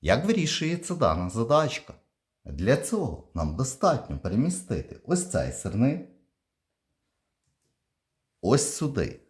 Як вирішується дана задачка? Для цього нам достатньо перемістити ось цей сирник ось сюди.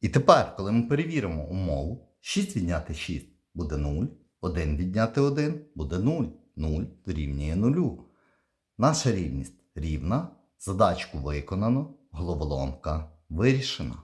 І тепер, коли ми перевіримо умову, 6 відняти 6 буде 0, 1 відняти 1 буде 0, 0 дорівнює 0. Наша рівність рівна, задачку виконано, головоломка вирішена.